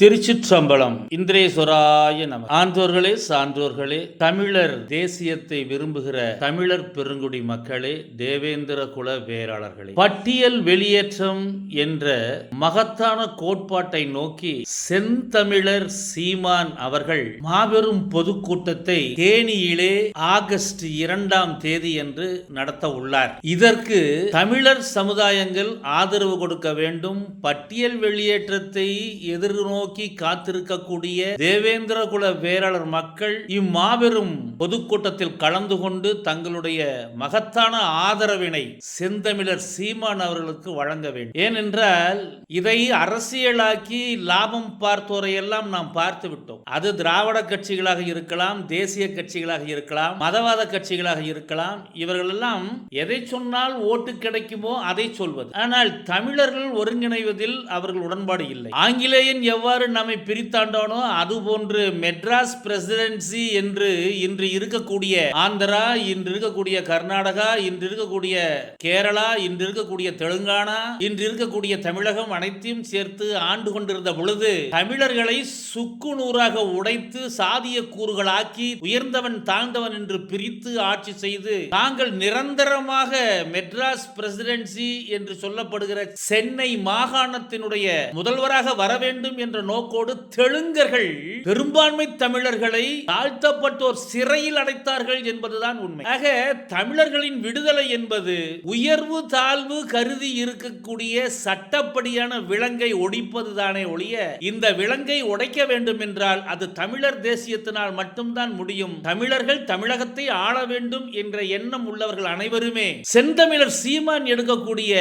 திருச்சிற்றம்பலம். இந்திரேஸ்வராய நம. ஆன்றோர்களே சான்றோர்களே தமிழர் தேசியத்தை விரும்புகிற தமிழர் பெருங்குடி மக்களே தேவேந்திர குல வேளாளர்களே. பட்டியல் வெளியேற்றம் என்ற மகத்தான கோட்பாட்டை நோக்கி செந்தமிழர் சீமான் அவர்கள் மாபெரும் பொதுக்கூட்டத்தை தேனியிலே ஆகஸ்ட் இரண்டாம் தேதி என்று நடத்த உள்ளார். இதற்கு தமிழர் சமுதாயங்கள் ஆதரவு கொடுக்க வேண்டும். பட்டியல் வெளியேற்றத்தை எதிர்நோக்கி காத்திருக்கக்கூடிய தேவேந்திர குல வேளாளர் மக்கள் இம்மாபெரும் பொதுக்கூட்டத்தில் கலந்து கொண்டு தங்களுடைய மகத்தான ஆதரவினை செந்தமிழர் சீமான் அவர்களுக்கு வழங்க வேண்டும். ஏனென்றால் இதை அரசியலாக்கி லாபம் பார்த்தோரை எல்லாம் நாம் பார்த்து விட்டோம். அது திராவிட கட்சிகளாக இருக்கலாம் தேசிய கட்சிகளாக இருக்கலாம் மதவாத கட்சிகளாக இருக்கலாம். இவர்கள் எல்லாம் எதை சொன்னால் ஓட்டு கிடைக்குமோ அதை சொல்வது. ஆனால் தமிழர்கள் ஒருங்கிணைவதில் அவர்கள் உடன்பாடு இல்லை. ஆங்கிலேயன் எவ்வாறு நம்மை பிரித்தாண்டானோ அதுபோன்று மெட்ராஸ் பிரசிடென்சி என்று இன்று இருக்கக்கூடிய ஆந்திரா இன்று இருக்கக்கூடிய கர்நாடகா இன்று இருக்கக்கூடிய கேரளா இன்று இருக்கக்கூடிய தெலுங்கானா இன்று இருக்கக்கூடிய தமிழகம் அனைத்தையும் சேர்த்து ஆண்டு கொண்டிருந்த பொழுது தமிழர்களை சுக்கு நூறாக உடைத்து சாதிய கூறுகளாக்கி உயர்ந்தவன் தாழ்ந்தவன் என்று பிரித்து ஆட்சி செய்து தாங்கள் நிரந்தரமாக மெட்ராஸ் பிரசிடென்சி என்று சொல்லப்படுகிற சென்னை மாகாணத்தினுடைய முதல்வராக வர வேண்டும் என்ற நோக்கோடு தெலுங்கர்கள் பெரும்பான்மை தமிழர்களை தாழ்த்தப்பட்டோர் சிறையில் அடைத்தார்கள் என்பதுதான் உண்மை. ஆக தமிழர்களின் விடுதலை என்பது உயர்வு தாழ்வு கருதி இருக்கக்கூடிய சட்டப்படியான விலங்கை ஒடிப்பது தானே ஒழிய இந்த விலங்கை உடைக்க வேண்டும் என்றால் அது தமிழர் தேசியத்தினால் மட்டும்தான் முடியும். தமிழர்கள் தமிழகத்தை ஆள வேண்டும் என்ற எண்ணம் உள்ளவர்கள் அனைவருமே செந்தமிழர் சீமான் எடுக்கக்கூடிய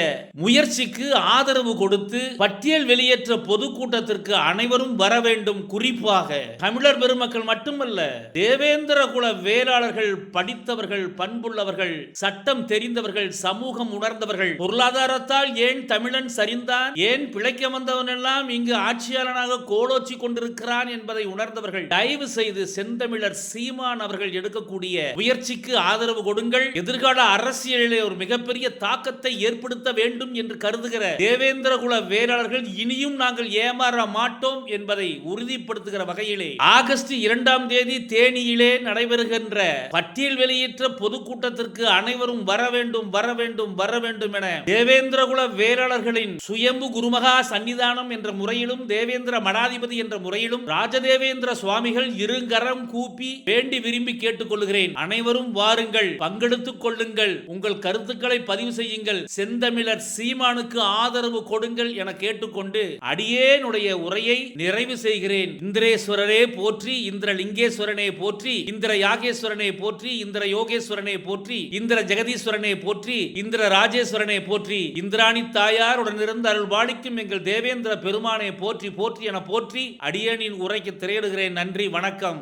முயற்சிக்கு ஆதரவு கொடுத்து பட்டியல் வெளியேற்ற பொதுக்கூட்டத்திற்கு அனை அனைவரும் வர வேண்டும். குறிப்பாக தமிழர் பெருமக்கள் மட்டுமல்ல தேவேந்திர குல வேளாளர்கள் படித்தவர்கள் பண்புள்ளவர்கள் சட்டம் தெரிந்தவர்கள் சமூகம் உணர்ந்தவர்கள் பொருளாதாரத்தால் ஏன் தமிழன் சரிந்தான்? ஏன் பிழைக்க வந்தவன் எல்லாம் இங்கு ஆட்சியாளனாக கோலோச்சி கொண்டிருக்கிறான் என்பதை உணர்ந்தவர்கள் தயவு செய்து செந்தமிழர் சீமான் அவர்கள் எடுக்கக்கூடிய முயற்சிக்கு ஆதரவு கொடுங்கள். எதிர்கால அரசியலிலே ஒரு மிகப்பெரிய தாக்கத்தை ஏற்படுத்த வேண்டும் என்று கருதுகிற தேவேந்திர குல வேளாளர்கள் இனியும் நாங்கள் ஏமாற மாட்டோம். என்பதை உறுதிப்படுத்துகிற வகையிலே ஆகஸ்ட் இரண்டாம் தேதி தேனியிலே நடைபெறுகின்ற பட்டியல் வெளியேற்ற பொதுக்கூட்டத்திற்கு அனைவரும் வர வேண்டும் வர வேண்டும் வர வேண்டும் என தேவேந்திர குல வேளாளர்களின் சுயம்பு குருமகா சன்னிதானம் என்ற முறையிலும் தேவேந்திர மடாதிபதி என்ற முறையிலும் ராஜதேவேந்திர சுவாமிகள் இருங்கரம் கூப்பி வேண்டி விரும்பி கேட்டுக்கொள்கிறேன். அனைவரும் வாருங்கள் பங்கெடுத்துக் கொள்ளுங்கள் உங்கள் கருத்துக்களை பதிவு செய்யுங்கள். செந்தமிழர் சீமானுக்கு ஆதரவு கொடுங்கள் என கேட்டுக்கொண்டு அடியேனுடைய உரையை நிறைவு செய்கிறேன். இந்திரேஸ்வரரே போற்றி இந்திரலிங்கேஸ்வரனே போற்றி இந்திர யாகேஸ்வரனை போற்றி இந்திர யோகேஸ்வரனை போற்றி இந்திர ஜெகதீஸ்வரனை போற்றி இந்திர ராஜேஸ்வரனை போற்றி இந்திராணி தாயார் உடனிருந்து அருள்பாளிக்கும் எங்கள் தேவேந்திர பெருமானை போற்றி போற்றி என போற்றி அடியேனின் உரைக்கு திரையிடுகிறேன். நன்றி வணக்கம்.